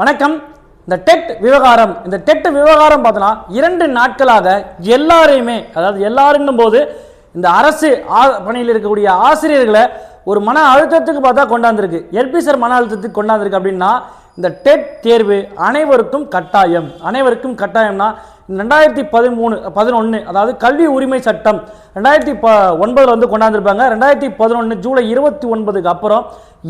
வணக்கம். இந்த டெட் விவகாரம் இந்த டெட் விவகாரம் பார்த்தோன்னா இரண்டு நாட்களாக எல்லாரையுமே அதாவது எல்லாருன்னும் போது இந்த அரசு பணியில் இருக்கக்கூடிய ஆசிரியர்களை ஒரு மன அழுத்தத்துக்கு பார்த்தா கொண்டாந்துருக்கு. எல்பி சார் மன அழுத்தத்துக்கு கொண்டாந்துருக்கு அப்படின்னா இந்த டெட் தேர்வு அனைவருக்கும் கட்டாயம். அனைவருக்கும் கட்டாயம்னா ரெண்டாயிரத்தி பதிமூணு பதினொன்று அதாவது கல்வி உரிமை சட்டம் ரெண்டாயிரத்தி ப ஒன்பதில் வந்து கொண்டாந்துருப்பாங்க. ரெண்டாயிரத்தி பதினொன்று ஜூலை இருபத்தி ஒன்பதுக்கு அப்புறம்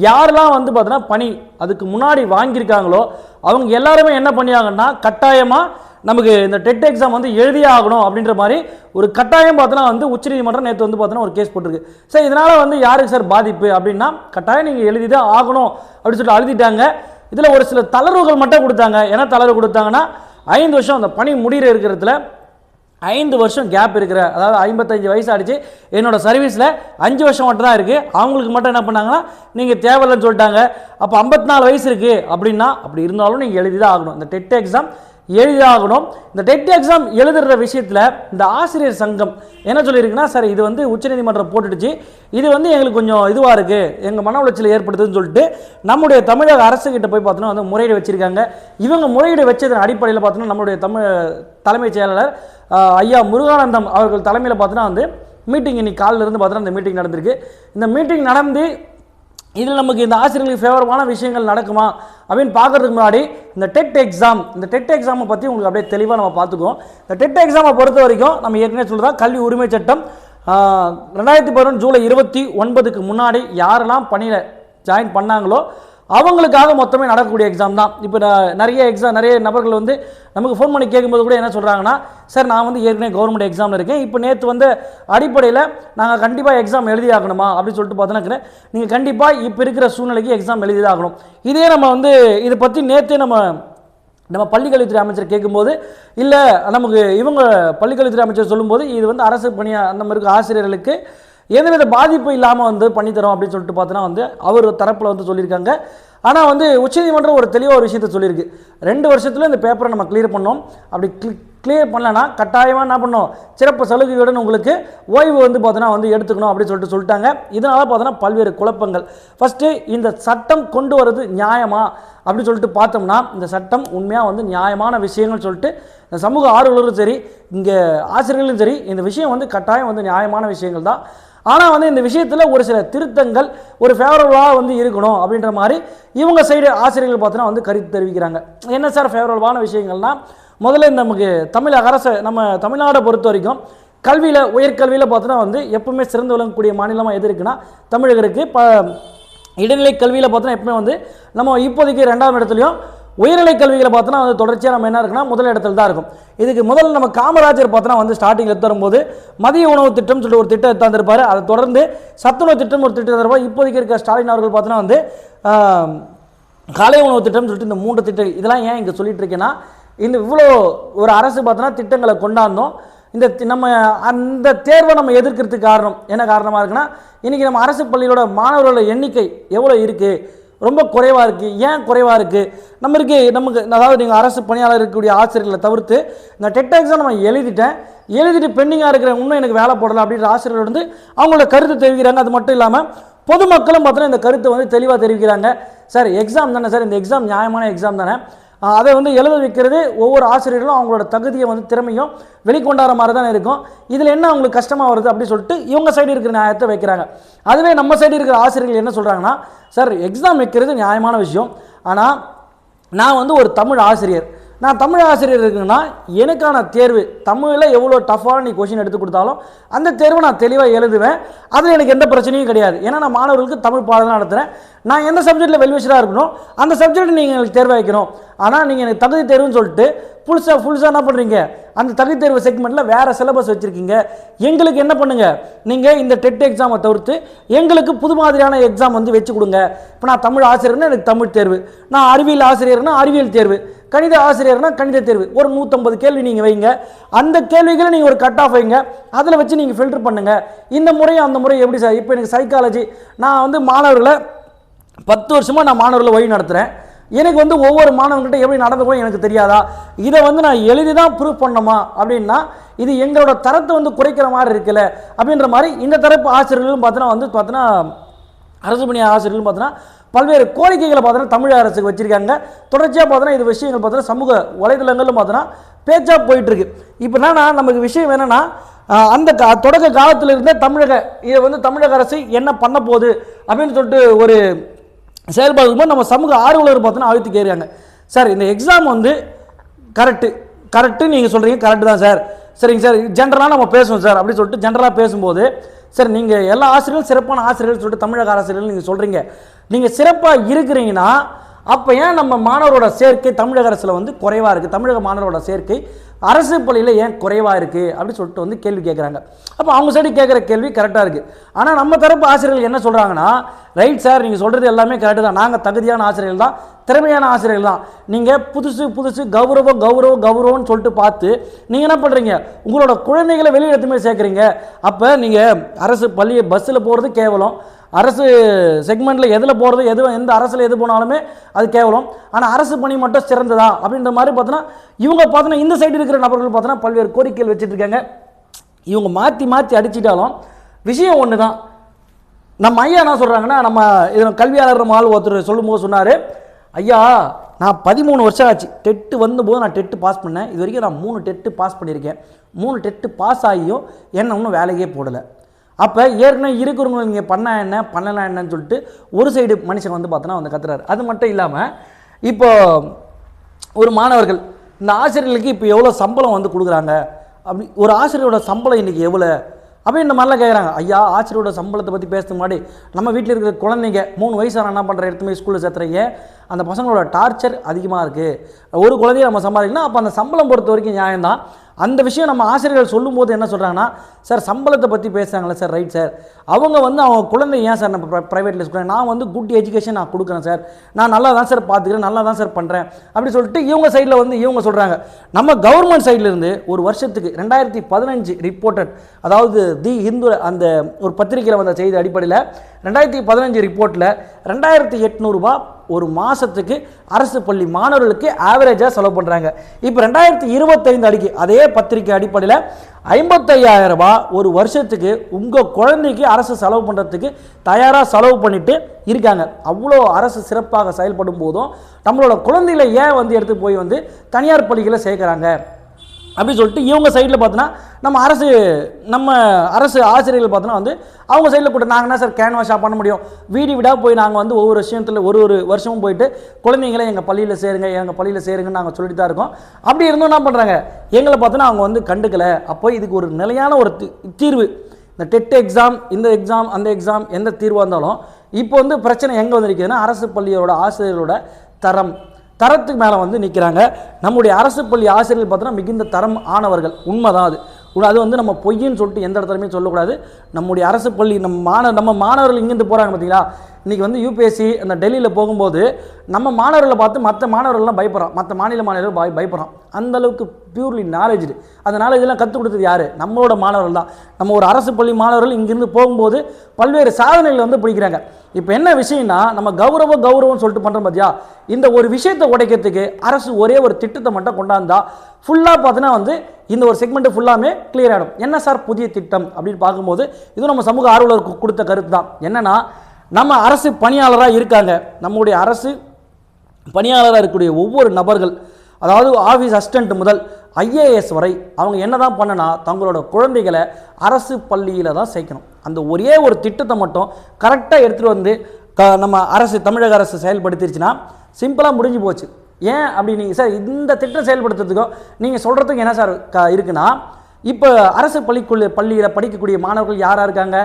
யாரெல்லாம் வந்து பார்த்தீங்கன்னா பணி அதுக்கு முன்னாடி வாங்கியிருக்காங்களோ அவங்க எல்லாருமே என்ன பண்ணியாங்கன்னா கட்டாயமாக நமக்கு இந்த டெட் எக்ஸாம் வந்து எழுதியே ஆகணும் அப்படின்ற மாதிரி ஒரு கட்டாயம் பார்த்தோன்னா வந்து உச்சநீதிமன்றம் நேற்று வந்து பார்த்தோன்னா ஒரு கேஸ் போட்டிருக்கு. சார் இதனால் வந்து யாருக்கு சார் பாதிப்பு அப்படின்னா கட்டாயம் நீங்கள் எழுதி தான் ஆகணும் அப்படின்னு சொல்லிட்டு அழுதிட்டாங்க இதில் ஒரு சில தளர்வுகள் மட்டும் கொடுத்தாங்க. என்ன தளர்வு கொடுத்தாங்கன்னா ஐந்து வருஷம் அந்த பணி முடிகிற இருக்கிறதுல ஐந்து வருஷம் கேப் இருக்கிற அதாவது ஐம்பத்தஞ்சு வயசு ஆயிடுச்சு. என்னோட சர்வீஸில் அஞ்சு வருஷம் மட்டும் தான் இருக்குது அவங்களுக்கு மட்டும் என்ன பண்ணாங்கன்னா நீங்கள் தேவையில்லைன்னு சொல்லிட்டாங்க. அப்போ ஐம்பத்தி நாலு வயசு இருக்குது அப்படின்னா அப்படி இருந்தாலும் நீங்கள் எழுதி தான் ஆகணும். இந்த டெட் எக்ஸாம் எழுதியாகணும் இந்த டெட் எக்ஸாம் எழுதுகிற விஷயத்தில் இந்த ஆசிரியர் சங்கம் என்ன சொல்லியிருக்குன்னா சார் இது வந்து உச்சநீதிமன்றம் போட்டுடுச்சு. இது வந்து எங்களுக்கு கொஞ்சம் இதுவாக இருக்குது எங்கள் மன உளைச்சல் ஏற்படுத்துதுன்னு சொல்லிட்டு நம்முடைய தமிழக அரசுக்கிட்ட போய் பார்த்தோன்னா வந்து முறையீடு வச்சிருக்காங்க. இவங்க முறையீடு வச்சதன் அடிப்படையில் பார்த்தோன்னா நம்மளுடைய தமிழ் தலைமைச் செயலாளர் ஐயா முருகானந்தம் அவர்கள் தலைமையில் பார்த்தோன்னா வந்து மீட்டிங் இன்னைக்கு காலிலிருந்து இருந்து பார்த்தோன்னா இந்த மீட்டிங் நடந்திருக்கு. இந்த மீட்டிங் நடந்து இதில் நமக்கு இந்த ஆசிரியர்களுக்கு ஃபேவரமான விஷயங்கள் நடக்குமா அப்படின்னு பார்க்கறதுக்கு முன்னாடி இந்த டெட் எக்ஸாம் இந்த டெட் எக்ஸாமை பற்றி உங்களுக்கு அப்படியே தெளிவாக நம்ம பார்த்துக்குவோம். இந்த டெட் எக்ஸாமை பொறுத்த வரைக்கும் நம்ம ஏற்கனவே சொல்கிறதா கல்வி உரிமை சட்டம் ரெண்டாயிரத்தி பதினொன்று ஜூலை இருபத்தி ஒன்பதுக்கு முன்னாடி யாரெல்லாம் பணியில் ஜாயின் பண்ணாங்களோ அவங்களுக்காக மொத்தமே நடக்கக்கூடிய எக்ஸாம் தான். இப்போ நிறைய எக்ஸாம் நிறைய நபர்கள் வந்து நமக்கு ஃபோன் பண்ணி கேட்கும்போது கூட என்ன சொல்கிறாங்கன்னா சார் நான் வந்து ஏற்கனவே கவர்மெண்ட் எக்ஸாமில் இருக்கேன். இப்போ நேற்று வந்து அடிப்படையில் நாங்கள் கண்டிப்பாக எக்ஸாம் எழுதி ஆகணுமா? அப்படின்னு சொல்லிட்டு பார்த்தோன்னா நீங்கள் கண்டிப்பாக இப்போ இருக்கிற சூழ்நிலைக்கு எக்ஸாம் எழுதி ஆகணும். இதே நம்ம வந்து இதை பற்றி நேற்றே நம்ம நம்ம பள்ளிக்கல்வித்துறை அமைச்சர் கேட்கும்போது இல்லை நமக்கு இவங்க பள்ளிக்கல்வித்துறை அமைச்சர் சொல்லும்போது இது வந்து அரசு பணியாக அந்த மாதிரி இருக்க ஆசிரியர்களுக்கு எந்தவித பாதிப்பு இல்லாமல் வந்து பண்ணித்தரோம் அப்படின்னு சொல்லிட்டு பார்த்தோன்னா வந்து அவர் தரப்பில் வந்து சொல்லியிருக்காங்க. ஆனால் வந்து உச்சநீதிமன்றம் ஒரு தெளிவாக ஒரு விஷயத்தை சொல்லியிருக்கு. ரெண்டு வருஷத்தில் இந்த பேப்பரை நம்ம கிளியர் பண்ணோம். அப்படி கிளியர் பண்ணலன்னா கட்டாயமாக என்ன பண்ணோம்? சிறப்பு சலுகையுடன் உங்களுக்கு ஓய்வு வந்து பார்த்தோன்னா வந்து எடுத்துக்கணும் அப்படின்னு சொல்லிட்டு சொல்லிட்டாங்க. இதனால் பார்த்தோன்னா பல்வேறு குழப்பங்கள். ஃபஸ்ட்டு இந்த சட்டம் கொண்டு வர்றது நியாயமா? அப்படின்னு சொல்லிட்டு பார்த்தோம்னா இந்த சட்டம் உண்மையாக வந்து நியாயமான விஷயங்கள் சொல்லிட்டு இந்த சமூக ஆர்வலரும் சரி இங்கே ஆசிரியர்களும் சரி இந்த விஷயம் வந்து கட்டாயம் வந்து நியாயமான விஷயங்கள் தான். ஆனால் வந்து இந்த விஷயத்தில் ஒரு சில திருத்தங்கள் ஒரு ஃபேவரபுளாக வந்து இருக்கணும் அப்படின்ற மாதிரி இவங்க சைடு ஆசிரியர்கள் பார்த்தோன்னா வந்து கருத்து தெரிவிக்கிறாங்க. என்ன சார் ஃபேவரபுளான விஷயங்கள்னா முதல்ல இந்த நமக்கு தமிழக அரசு நம்ம தமிழ்நாடை பொறுத்த வரைக்கும் கல்வியில் உயர்கல்வியில் பார்த்தோன்னா வந்து எப்பவுமே சிறந்து விளங்கக்கூடிய மாநிலமாக எது இருக்குன்னா தமிழகருக்கு இருக்குது இடைநிலை கல்வியில் பார்த்தோன்னா எப்பவுமே வந்து நம்ம இப்போதைக்கு ரெண்டாம் இடத்துலையும் உயர்நிலை கல்விகளை பார்த்தோன்னா வந்து தொடர்ச்சியாக நம்ம என்ன இருக்குன்னா முதல் இடத்துல தான் இருக்கும். இதுக்கு முதல்ல நம்ம காமராஜர் பார்த்தோன்னா வந்து ஸ்டார்டிங்கில் எடுத்து வரும்போது மதிய உணவு திட்டம் சொல்லிட்டு ஒரு திட்டம் தந்திருப்பாரு அதை தொடர்ந்து சத்துணவு திட்டம் ஒரு திட்டம் தருவார் இப்போதைக்கு இருக்க ஸ்டாலின் அவர்கள் பார்த்தோன்னா வந்து காலை உணவு திட்டம் சொல்லிட்டு இந்த மூன்று திட்டம் இதெல்லாம் ஏன் இங்கே சொல்லிட்டு இருக்கேன்னா இந்த இவ்வளோ ஒரு அரசு பார்த்தோன்னா திட்டங்களை கொண்டாந்தோம். இந்த தி- நம்ம அந்த தேர்வை நம்ம எதிர்க்கிறதுக்கு காரணம் என்ன காரணமாக இருக்குன்னா இன்றைக்கி நம்ம அரசு பள்ளியோட மாணவர்களோட எண்ணிக்கை எவ்வளோ இருக்குது ரொம்ப குறைவாக இருக்குது ஏன் குறைவாக இருக்குது நம்மளுக்கு நமக்கு அதாவது நீங்கள் அரசு பணியாளர் இருக்கக்கூடிய ஆசிரியர்களை தவிர்த்து இந்த டெட் எக்ஸாம் நம்ம எழுதிட்டேன். எழுதிட்டு பெண்டிங்காக இருக்கிற இன்னும் எனக்கு வேலை போடலாம் அப்படின்ற ஆசிரியர்கள் வந்து அவங்களோட கருத்து தெரிவிக்கிறாங்க. அது மட்டும் இல்லாமல் பொதுமக்களும் பார்த்தோன்னா இந்த கருத்தை வந்து தெளிவாக தெரிவிக்கிறாங்க. சார் எக்ஸாம் தானே சார்? இந்த எக்ஸாம் நியாயமான எக்ஸாம் தானே? அதை வந்து எழுத வைக்கிறது ஒவ்வொரு ஆசிரியர்களும் அவங்களோட தகுதியை வந்து திறமையும் வெளிக்கொண்டாடுற மாதிரி தான் இருக்கும். இதில் என்ன அவங்களுக்கு கஷ்டமாக வருது அப்படின்னு சொல்லிட்டு இவங்க சைடு இருக்கிற நியாயத்தை வைக்கிறாங்க. அதுவே நம்ம சைடு இருக்கிற ஆசிரியர்கள் என்ன சொல்கிறாங்கன்னா சார் எக்ஸாம் வைக்கிறது நியாயமான விஷயம். ஆனால் நான் வந்து ஒரு தமிழ் ஆசிரியர். நான் தமிழ் ஆசிரியர் இருக்குன்னா எனக்கான தேர்வு தமிழில் எவ்வளோ டஃப்பான நீ கொஷின் எடுத்து கொடுத்தாலும் அந்த தேர்வை நான் தெளிவாக எழுதுவேன். அதில் எனக்கு எந்த பிரச்சனையும் கிடையாது. ஏன்னா நான் மாணவர்களுக்கு தமிழ் பாடம் தான் நடத்துகிறேன் நான் எந்த சப்ஜெக்ட்டில் வெல்விஷராக இருக்கணும் அந்த சப்ஜெக்ட் நீங்கள் எனக்கு தேர்வு வைக்கணும் ஆனால் நீங்கள் எனக்கு தகுதி தேர்வுன்னு சொல்லிட்டு புதுசாக ஃபுல்ஸாக என்ன பண்ணுறீங்க அந்த தகுதி தேர்வு செக்மெண்ட்டில் வேறு சிலபஸ் வச்சுருக்கீங்க. எங்களுக்கு என்ன பண்ணுங்கள் நீங்கள் இந்த டெட் எக்ஸாமை தவிர்த்து எங்களுக்கு புது மாதிரியான எக்ஸாம் வந்து வச்சு கொடுங்க. இப்போ நான் தமிழ் ஆசிரியர்னா எனக்கு தமிழ் தேர்வு. நான் அறிவியல் ஆசிரியர்னா அறிவியல் தேர்வு. கணித ஆசிரியர்னா கணித தேர்வு. ஒரு நூற்றம்பது கேள்வி நீங்கள் வைங்க. அந்த கேள்விகளை நீங்கள் ஒரு கட் ஆஃப் வைங்க. அதில் வச்சு நீங்கள் ஃபில்டர் பண்ணுங்கள் இந்த முறையும் அந்த முறை எப்படி சார்? இப்போ எனக்கு சைக்காலஜி நான் வந்து மாணவர்களை பத்து வருஷமாக நான் மாணவர்களை வழி நடத்துகிறேன் எனக்கு வந்து ஒவ்வொரு மாணவன்கிட்ட எப்படி நடந்துக்கணும் எனக்கு தெரியாதா? இதை வந்து நான் எழுதி தான் ப்ரூவ் பண்ணணுமா? அப்படின்னா இது எங்களோட தரத்தை வந்து குறைக்கிற மாதிரி இருக்குல்ல? அப்படின்ற மாதிரி இந்த தரப்பு ஆசிரியர்களும் பார்த்தோன்னா வந்து பார்த்தோன்னா அரசு பணி ஆசிரியர்களும் பார்த்தீங்கன்னா பல்வேறு கோரிக்கைகளை பார்த்தீங்கன்னா தமிழக அரசுக்கு வச்சிருக்காங்க. தொடர்ச்சியாக பார்த்தீங்கன்னா இது விஷயங்கள் பார்த்தீங்கன்னா சமூக வலைதளங்களும் பார்த்தீங்கன்னா பேச்சாக போயிட்டுருக்கு. இப்போ என்னன்னா நமக்கு விஷயம் என்னென்னா அந்த கா- தொடக்க காலத்தில் இருந்தே தமிழக இதை வந்து தமிழக அரசு என்ன பண்ண போகுது? அப்படின்னு சொல்லிட்டு ஒரு செயல்பாடு போது நம்ம சமூக ஆர்வலர் பார்த்தோன்னா அழுத்தி கேட்குறாங்க சார் இந்த எக்ஸாம் வந்து கரெக்டு கரெக்டு நீங்கள் சொல்கிறீங்க கரெக்டு தான் சார். சரிங்க சார் ஜென்ரலாக நம்ம பேசுவோம் சார் அப்படின்னு சொல்லிட்டு ஜென்ரலாக பேசும்போது சார் நீங்கள் எல்லா ஆசிரியர்களும் சிறப்பான ஆசிரியர்கள் சொல்லிட்டு தமிழக ஆசிரியர்கள் நீங்கள் சொல்கிறீங்க நீங்கள் சிறப்பாக இருக்கிறீங்கன்னா அப்போ ஏன் நம்ம மாணவரோட சேர்க்கை தமிழக அரசில் வந்து குறைவாக இருக்குது தமிழக மாணவரோட சேர்க்கை அரசு பள்ளியில் ஏன் குறைவாக இருக்குது அப்படின்னு சொல்லிட்டு வந்து கேள்வி கேட்குறாங்க அப்போ அவங்க சைடு கேட்குற கேள்வி கரெக்டாக இருக்குது ஆனால் நம்ம தரப்பு ஆசிரியர்கள் என்ன சொல்கிறாங்கன்னா ரைட் சார் நீங்கள் சொல்கிறது எல்லாமே கரெக்டு தான். நாங்கள் தகுதியான ஆசிரியர்கள் தான். திறமையான ஆசிரியர்கள் தான். நீங்கள் புதுசு புதுசு கௌரவம் கௌரவம் கௌரவம்னு சொல்லிட்டு பார்த்து நீங்கள் என்ன பண்ணுறீங்க உங்களோட குழந்தைகளை வெளியில் எடுத்துமே சேர்க்குறீங்க. அப்போ நீங்கள் அரசு பள்ளி பஸ்ஸில் போகிறது கேவலம். அரசு செக்மெண்ட்டில் எதில் போகிறது எது எந்த அரசில் எது போனாலுமே அது கேவலம். ஆனால் அரசு பணி மட்டும் சிறந்ததா? அப்படின்ற மாதிரி பார்த்தோன்னா இவங்க பார்த்தோன்னா இந்த சைடு இருக்கிற நபர்கள் பார்த்தோன்னா பல்வேறு கோரிக்கைகள் வச்சுட்ருக்காங்க. இவங்க மாற்றி மாற்றி அடிச்சிட்டாலும் விஷயம் ஒன்று தான் நம்ம ஐயா என்ன சொல்கிறாங்கன்னா நம்ம இதில் கல்வியாளர் நம்ம ஆள் ஒருத்தர் சொல்லும்போது சொன்னார் ஐயா நான் பதிமூணு வருஷம் ஆச்சு. டெட்டு வந்தபோது நான் டெட்டு பாஸ் பண்ணேன். இது வரைக்கும் நான் மூணு டெட்டு பாஸ் பண்ணியிருக்கேன். மூணு டெட்டு பாஸ் ஆகியும் என்ன இன்னும் வேலைக்கே போடலை. அப்போ ஏற்கனவே இருக்கிறவங்க நீங்கள் பண்ண என்ன பண்ணலாம் என்னன்னு சொல்லிட்டு ஒரு சைடு மனுஷன் வந்து பார்த்தோன்னா வந்து கத்துறாரு. அது மட்டும் இல்லாமல் இப்போ ஒரு மாணவர்கள் இந்த ஆசிரியர்களுக்கு இப்போ எவ்வளோ சம்பளம் வந்து கொடுக்குறாங்க? அப்படி ஒரு ஆசிரியரோட சம்பளம் இன்றைக்கி எவ்வளோ அப்படின்ற மாதிரிலாம் கேட்குறாங்க ஐயா ஆசிரியரோட சம்பளத்தை பற்றி பேசுறதுக்கு முன்னாடி நம்ம வீட்டில் இருக்கிற குழந்தைங்க மூணு வயசான என்ன பண்ணுற எடுத்துமே ஸ்கூலில் சேர்த்துறீங்க? அந்த பசங்களோட டார்ச்சர் அதிகமாக இருக்குது ஒரு குழந்தைய நம்ம சம்பாதிக்கணும் அப்போ அந்த சம்பளம் பொறுத்த வரைக்கும் நியாயம்தான். அந்த விஷயம் நம்ம ஆசிரியர்கள் சொல்லும்போது என்ன சொல்கிறாங்கன்னா சார் சம்பளத்தை பற்றி பேசுகிறாங்களே சார் ரைட் சார். அவங்க வந்து அவங்க குழந்தை ஏன் சார் நம்ம ப்ரைவேட்டில் ஸ்கூல் நான் வந்து குட் எஜுகேஷன் நான் கொடுக்குறேன் சார். நான் நல்லா தான் சார் பார்த்துக்கிறேன் நல்லா தான் சார் பண்ணுறேன் அப்படி சொல்லிட்டு இவங்க சைடில் வந்து இவங்க சொல்கிறாங்க நம்ம கவர்மெண்ட் சைட்லேருந்து ஒரு வருஷத்துக்கு ரெண்டாயிரத்தி பதினஞ்சு ரிப்போர்ட்டட் அதாவது தி இந்து அந்த ஒரு பத்திரிகையில் வந்த செய்தி அடிப்படையில் ரெண்டாயிரத்தி பதினஞ்சு ரிப்போர்ட்டில் ரெண்டாயிரத்தி எட்நூறுபா ஒரு மாதத்துக்கு அரசு பள்ளி மாணவர்களுக்கு ஆவரேஜாக செலவு பண்ணுறாங்க இப்போ ரெண்டாயிரத்தி இருபத்தைந்து அடிக்கு அதே பத்திரிக்கை அடிப்படையில் ஐம்பத்தையாயிரம் ரூபாய் ஒரு வருஷத்துக்கு உங்கள் குழந்தைக்கு அரசு செலவு பண்ணுறதுக்கு தயாராக செலவு பண்ணிட்டு இருக்காங்க. அவ்வளோ அரசு சிறப்பாக செயல்படும் போதும் நம்மளோட குழந்தைகளை ஏன் வந்து எடுத்து போய் வந்து தனியார் பள்ளிகளை சேர்க்குறாங்க? அப்படி சொல்லிட்டு இவங்க சைடில் பார்த்தோன்னா நம்ம அரசு நம்ம அரசு ஆசிரியர்கள் பார்த்தோன்னா வந்து அவங்க சைடில் கூட நாங்கள் என்ன சார் கேன்வாஷாக பண்ண முடியும்? வீடு வீடாக போய் நாங்கள் வந்து ஒவ்வொரு விஷயத்தில் ஒரு ஒரு வருஷமும் போயிட்டு குழந்தைங்களை எங்கள் பள்ளியில் சேருங்க எங்கள் பள்ளியில் சேருங்கன்னு நாங்கள் சொல்லிட்டு தான் இருக்கோம். அப்படி இருந்தும் என்ன பண்ணுறாங்க எங்களை பார்த்தோன்னா அவங்க வந்து கண்டுக்கலை. அப்போ இதுக்கு ஒரு நிலையான ஒரு தீர்வு. இந்த டெட் எக்ஸாம் இந்த எக்ஸாம் அந்த எக்ஸாம் எந்த தீர்வாக இருந்தாலும் இப்போ வந்து பிரச்சனை எங்கே வந்திருக்குதுன்னா அரசு பள்ளியோட ஆசிரியர்களோட தரம். தரத்துக்கு மேலே வந்து நிற்கிறாங்க நம்முடைய அரசு பள்ளி ஆசிரியர்கள் பார்த்தோன்னா மிகுந்த தரம் ஆனவர்கள். உண்மைதான் அது. அது வந்து நம்ம பொய்ன்னு சொல்லிட்டு எந்த இடத்துலையுமே சொல்லக்கூடாது. நம்முடைய அரசு பள்ளி நம்ம மாணவ நம்ம மாணவர்கள் இங்கேருந்து போகிறாங்க பார்த்தீங்களா? இன்றைக்கி வந்து யூபிஎஸ்சி அந்த டெல்லியில் போகும்போது நம்ம மாணவர்களை பார்த்து மற்ற மாணவர்கள்லாம் பயப்படுறோம் மற்ற மாநில மாணவர்கள் பய பயப்படுறோம் அந்தளவுக்கு பியூர்லி நாலேஜ் அந்த நாலேஜெலாம் கற்றுக் கொடுத்தது யார்? நம்மளோட மாணவர்கள் தான். நம்ம ஒரு அரசு பள்ளி மாணவர்கள் இங்கிருந்து போகும்போது பல்வேறு சாதனைகளை வந்து பிடிக்கிறாங்க. இப்போ என்ன விஷயம்னா நம்ம கௌரவ கௌரவம் சொல்லிட்டு பண்ணுறோம் பார்த்தியா இந்த ஒரு விஷயத்தை உடைக்கிறதுக்கு அரசு ஒரே ஒரு திட்டத்தை மட்டும் கொண்டாந்தா ஃபுல்லாக பார்த்தீங்கன்னா வந்து இந்த ஒரு செக்மெண்ட்டு ஃபுல்லாமே கிளியர் ஆகிடும் என்ன சார் புதிய திட்டம் அப்படின்னு பார்க்கும்போது இது நம்ம சமூக ஆர்வலருக்கு கொடுத்த கருத்து தான் என்னன்னா நம்ம அரசு பணியாளராக இருக்காங்க. நம்முடைய அரசு பணியாளராக இருக்கக்கூடிய ஒவ்வொரு நபர்கள் அதாவது ஆஃபீஸ் அசிஸ்டண்ட் முதல் ஐஏஎஸ் வரை அவங்க என்ன தான் பண்ணனா தங்களோட குழந்தைகளை அரசு பள்ளியில் தான் சேர்க்கணும். அந்த ஒரே ஒரு திட்டத்தை மட்டும் கரெக்டாக எடுத்துகிட்டு வந்து க நம்ம அரசு தமிழக அரசு செயல்படுத்திருச்சுன்னா சிம்பிளாக முடிஞ்சு போச்சு. ஏன் அப்படி நீங்கள் சார் இந்த திட்டம் செயல்படுத்துறதுக்கும் நீங்கள் சொல்கிறதுக்கு என்ன சார் க இருக்குன்னா இப்போ அரசு பள்ளிக்குள்ள பள்ளியில் படிக்கக்கூடிய மாணவர்கள் யாராக இருக்காங்க?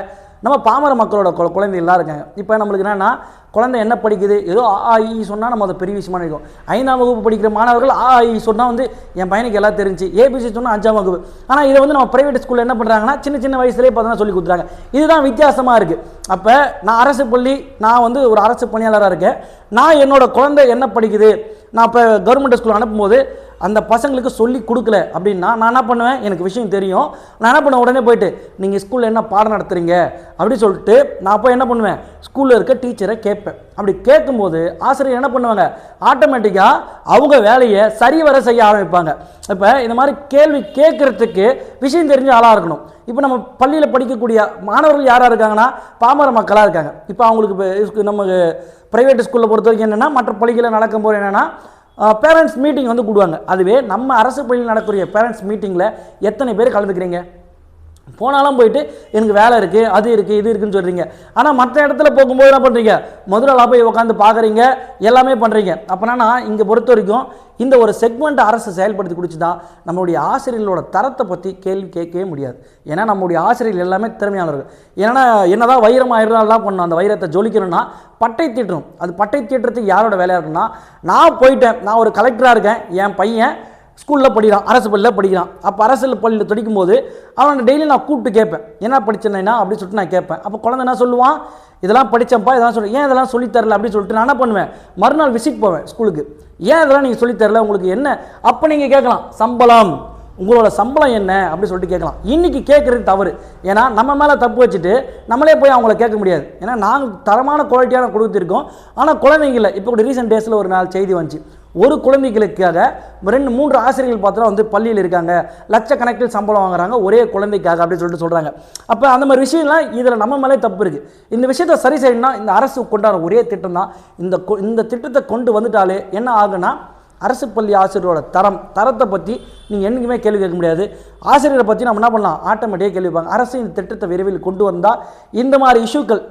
நம்ம பாமர மக்களோட கு- குழந்தைகள்லாம் இருக்காங்க. இப்போ நம்மளுக்கு என்னென்னா குழந்தை என்ன படிக்குது? ஏதோ ஆஇ சொன்னால் நம்ம அதை பெரிய விஷயமா நினைக்கும் ஐந்தாம் வகுப்பு படிக்கிற மாணவர்கள் ஆஇ சொன்னால் வந்து என் பையனுக்கு எல்லாம் தெரிஞ்சு. ஏபிசி சொன்னால் அஞ்சாம் வகுப்பு. ஆனால் இதை வந்து நம்ம ப்ரைவேட் ஸ்கூலில் என்ன பண்ணுறாங்கன்னா சின்ன சின்ன வயசுலேயே பார்த்தோன்னா சொல்லி கொடுத்துறாங்க. இதுதான் வித்தியாசமாக இருக்குது அப்போ நான் அரசு பள்ளி நான் வந்து ஒரு அரசு பணியாளராக இருக்கேன். நான் என்னோட குழந்தை என்ன படிக்குது? நான் இப்போ கவர்மெண்ட் ஸ்கூல் அனுப்பும்போது அந்த பசங்களுக்கு சொல்லி கொடுக்கல அப்படின்னா நான் என்ன பண்ணுவேன்? எனக்கு விஷயம் தெரியும். நான் என்ன பண்ணுவேன்? உடனே போயிட்டு நீங்கள் ஸ்கூலில் என்ன பாடம் நடத்துறீங்க? அப்படின்னு சொல்லிட்டு நான் போய் என்ன பண்ணுவேன்? ஸ்கூலில் இருக்க டீச்சரை கேட்பேன். அப்படி கேட்கும்போது ஆசிரியர் என்ன பண்ணுவாங்க? ஆட்டோமேட்டிக்காக அவங்க வேலையை சரிவர செய்ய ஆரம்பிப்பாங்க. இப்போ இந்த மாதிரி கேள்வி கேட்குறதுக்கு விஷயம் தெரிஞ்ச ஆளாக இருக்கணும். இப்போ நம்ம பள்ளியில் படிக்கக்கூடிய மாணவர்கள் யாராக இருக்காங்கன்னா பாமர மக்களாக இருக்காங்க. இப்போ அவங்களுக்கு இப்போ நம்ம ப்ரைவேட் ஸ்கூலில் பொறுத்த வரைக்கும் என்னென்னா மற்ற பள்ளிகளில் நடக்கும் போது என்னென்னா பேரண்ட்ஸ் மீட்டிங் வந்து கூடுவாங்க. அதுவே நம்ம அரசு பள்ளியில் நடக்கக்கூடிய பேரண்ட்ஸ் மீட்டிங்கில் எத்தனை பேர் கலந்துக்கிறீங்க? போனாலும் போயிட்டு எனக்கு வேலை இருக்குது அது இருக்குது இது இருக்குன்னு சொல்கிறீங்க ஆனால் மற்ற இடத்துல போகும்போது என்ன பண்ணுறீங்க மதுரையில் போய் உட்காந்து பார்க்குறீங்க எல்லாமே பண்ணுறீங்க அப்போனா இங்கே பொறுத்த வரைக்கும் இந்த ஒரு செக்மெண்ட் அரசு செயல்படுத்தி குடிச்சு தான் நம்மளுடைய ஆசிரியர்களோட தரத்தை பற்றி கேள்வி கேட்கவே முடியாது. ஏன்னா நம்மளுடைய ஆசிரியர்கள் எல்லாமே திறமையானவர்கள். ஏன்னா என்னதான் வைரம் ஆயிரம் பண்ணணும் அந்த வைரத்தை ஜொலிக்கணும்னா பட்டை தீட்டணும். அது பட்டை தீட்டுறதுக்கு யாரோட வேலையாக இருக்குன்னா நான் போயிட்டேன். நான் ஒரு கலெக்டராக இருக்கேன். என் பையன் ஸ்கூலில் படிக்கிறான் அரசு பள்ளியில் படிக்கிறான். அப்போ அரசு பள்ளியில் துடிக்கும் போது அவனை டெய்லி நான் கூப்பிட்டு கேட்பேன். என்ன படிச்சேன்னா அப்படின்னு சொல்லிட்டு நான் கேட்பேன். அப்போ குழந்தை என்ன சொல்லுவான்? இதெல்லாம் படித்தப்பா இதெல்லாம் சொல்லி ஏன் இதெல்லாம் சொல்லித்தரல அப்படின்னு சொல்லிட்டு நான் என்ன பண்ணுவேன்? மறுநாள் விசிட் போவேன் ஸ்கூலுக்கு. ஏன் இதெல்லாம் நீங்கள் சொல்லித்தரல உங்களுக்கு என்ன? அப்போ நீங்கள் கேட்கலாம் சம்பளம். உங்களோட சம்பளம் என்ன? அப்படின்னு சொல்லிட்டு கேட்கலாம். இன்னைக்கு கேட்குறது தவறு. ஏன்னா நம்ம மேலே தப்பு வச்சுட்டு நம்மளே போய் அவங்கள கேட்க முடியாது. ஏன்னா நாங்கள் தரமான குவாலிட்டியான கொடுத்துருக்கோம். ஆனால் குழந்தைங்கள இப்போ கூட ரீசெண்ட் டேஸில் ஒரு நாள் செய்தி வந்துச்சு. ஒரு குழந்தைகளுக்காக ரெண்டு மூன்று ஆசிரியர்கள் பார்த்தா வந்து பள்ளியில் இருக்காங்க. லட்சக்கணக்கில் சம்பளம் வாங்குறாங்க. ஒரே குழந்தைக்காக அப்படின்னு சொல்லிட்டு சொல்கிறாங்க அப்போ அந்த மாதிரி விஷயம்லாம் இதில் நம்ம மேலே தப்பு இருக்குது இந்த விஷயத்தை சரி செய்யணும்னா இந்த அரசு கொண்டாடுற ஒரே திட்டம் தான். இந்த கொ- இந்த திட்டத்தை கொண்டு வந்துட்டாலே என்ன ஆகுனா அரசு பள்ளி ஆசிரியரோட தரம் தரத்தை பற்றி நீங்கள் என்றைக்குமே கேள்வி கேட்க முடியாது. ஆசிரியரை பற்றி நம்ம என்ன பண்ணலாம்? ஆட்டோமேட்டிக்காக கேள்விப்பாங்க அரசு இந்த திட்டத்தை விரைவில் கொண்டு வந்தால் இந்த மாதிரி இஷ்யூக்கள்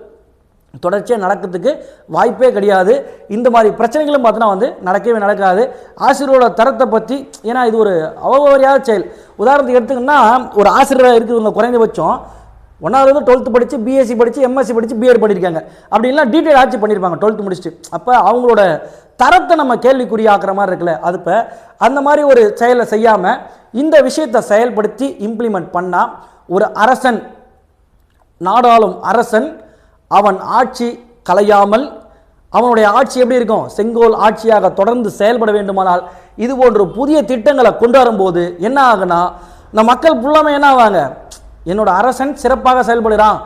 தொடர்ச்சியாக நடக்கிறதுக்கு வாய்ப்பே கிடையாது. இந்த மாதிரி பிரச்சனைகளும் பார்த்தோன்னா வந்து நடக்கவே நடக்காது. ஆசிரியரோட தரத்தை பற்றி ஏன்னா இது ஒரு அவகரியாத செயல். உதாரணத்துக்கு எடுத்துக்கிட்டோம்னா ஒரு ஆசிரியராக இருக்கிறவங்க குறைந்தபட்சம் ஒன்றாவது டுவெல்த்து படித்து பிஎஸ்சி படித்து எம்எஸ்சி படித்து பிஎட் பண்ணியிருக்காங்க அப்படின்லாம் டீட்டெயில் ஆட்சி பண்ணியிருப்பாங்க டுவெல்த்து முடிச்சுட்டு. அப்போ அவங்களோட தரத்தை நம்ம கேள்விக்குறியாக்குற மாதிரி இருக்குல்ல அது இப்போ அந்த மாதிரி ஒரு செயலை செய்யாமல் இந்த விஷயத்தை செயல்படுத்தி இம்ப்ளிமெண்ட் பண்ணால் ஒரு அரசன் நாடாளும் அரசன் அவன் ஆட்சி கலையாமல் அவனுடைய ஆட்சி எப்படி இருக்கும்? செங்கோல் ஆட்சியாக தொடர்ந்து செயல்பட வேண்டுமானால் இது போன்ற புதிய திட்டங்களை கொண்டு வரும்போது என்ன ஆகுனா இந்த மக்கள் ஃபுல்லாமே என்ன ஆவாங்க? என்னோட அரசன் சிறப்பாக செயல்படுகிறான்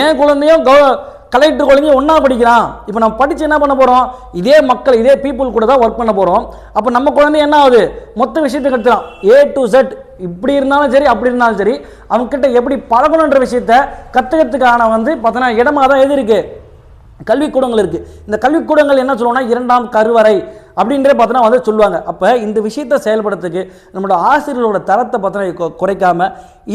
என் குழந்தையும் கவ கலெக்டர் குழந்தையும் ஒன்றா படிக்கிறான். இப்போ நம்ம படித்து என்ன பண்ண போகிறோம் இதே மக்கள் இதே பீப்புள் கூட தான் ஒர்க் பண்ண போகிறோம் அப்போ நம்ம குழந்தை என்ன ஆகுது? மொத்த விஷயத்தை கற்றுலாம் ஏ டு செட் இப்படி இருந்தாலும் சரி அப்படி இருந்தாலும் சரி அவங்கக்கிட்ட எப்படி பழகணுன்ற விஷயத்த கற்றுக்கிறதுக்கான வந்து பார்த்தோன்னா இடமாக தான் எது இருக்குது கல்விக்கூடங்கள் இருக்குது இந்த கல்விக்கூடங்கள் என்ன சொல்லுவோம்னா இரண்டாம் கருவறை அப்படின்றே பார்த்தோன்னா வந்து சொல்லுவாங்க. அப்போ இந்த விஷயத்தை செயல்படுறதுக்கு நம்மளோட ஆசிரியர்களோட தரத்தை பார்த்தோன்னா குறைக்காம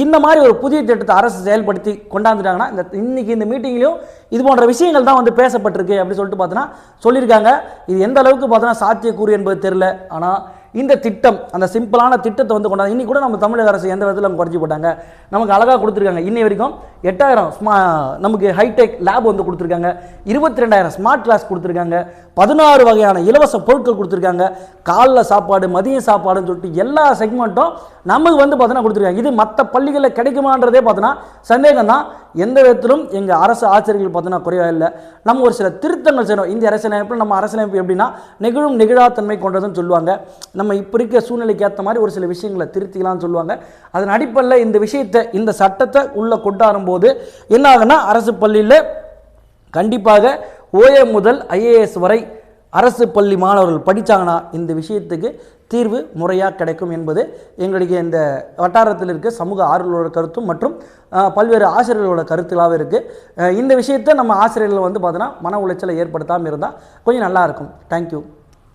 இந்த மாதிரி ஒரு புதிய திட்டத்தை அரசு செயல்படுத்தி கொண்டாந்துட்டாங்கன்னா இந்த இன்னைக்கு இந்த மீட்டிங்லையும் இது போன்ற விஷயங்கள் தான் வந்து பேசப்பட்டிருக்கு அப்படின்னு சொல்லிட்டு பார்த்தோன்னா சொல்லியிருக்காங்க. இது எந்த அளவுக்கு பார்த்தோன்னா சாத்தியக்கூறு என்பது தெரில ஆனால் இந்த திட்டம் அந்த சிம்பிளான திட்டத்தை வந்து கொண்டாந்து இன்னைக்கு கூட நம்ம தமிழக அரசு எந்த விதத்தில் நம்ம குறைச்சி போட்டாங்க நமக்கு அழகாக கொடுத்துருக்காங்க. இன்னை வரைக்கும் எட்டாயிரம் ஸ்மா நமக்கு ஹைடெக் லேப் வந்து கொடுத்துருக்காங்க. இருபத்தி ரெண்டாயிரம் ஸ்மார்ட் கிளாஸ் கொடுத்துருக்காங்க. பதினாறு வகையான இலவச பொருட்கள் கொடுத்துருக்காங்க. காலைல சாப்பாடு மதிய சாப்பாடுன்னு சொல்லிட்டு எல்லா செக்மெண்ட்டும் நமக்கு வந்து பார்த்தோன்னா கொடுத்துருக்காங்க. இது மற்ற பள்ளிகளில் கிடைக்குமான்றதே பார்த்தோன்னா சந்தேகம் தான் எந்த விதத்திலும் எங்கள் அரசு ஆசிரியர்கள் பார்த்தோன்னா குறைவாக இல்லை நம்ம ஒரு சில திருத்தங்கள் செய்யணும். இந்திய அரசியலமைப்பில் நம்ம அரசியலமைப்பு எப்படின்னா நெகிழும் நெகிழாத்தன்மை கொண்டதுன்னு சொல்லுவாங்க. நம்ம இப்போ இருக்க சூழ்நிலைக்கு ஏற்ற மாதிரி ஒரு சில விஷயங்களை திருத்திக்கலாம்னு சொல்லுவாங்க. அதன் அடிப்படையில் இந்த விஷயத்தை இந்த சட்டத்தை உள்ளே கொண்டாடும்போது என்ன ஆகுன்னா அரசு பள்ளியில் கண்டிப்பாக ஓஏ முதல் ஐஏஎஸ் வரை அரசு பள்ளி மாணவர்கள் படித்தாங்கன்னா இந்த விஷயத்துக்கு தீர்வு முறையாக கிடைக்கும் என்பது எங்களுடைய இந்த வட்டாரத்தில் இருக்க சமூக ஆர்வலோட கருத்தும் மற்றும் பல்வேறு ஆசிரியர்களோட கருத்துகளாக இருக்குது இந்த விஷயத்தை நம்ம ஆசிரியர்கள் வந்து பார்த்தோன்னா மன உளைச்சலை ஏற்படுத்தாமல் இருந்தால் கொஞ்சம் நல்லாயிருக்கும் தேங்க்யூ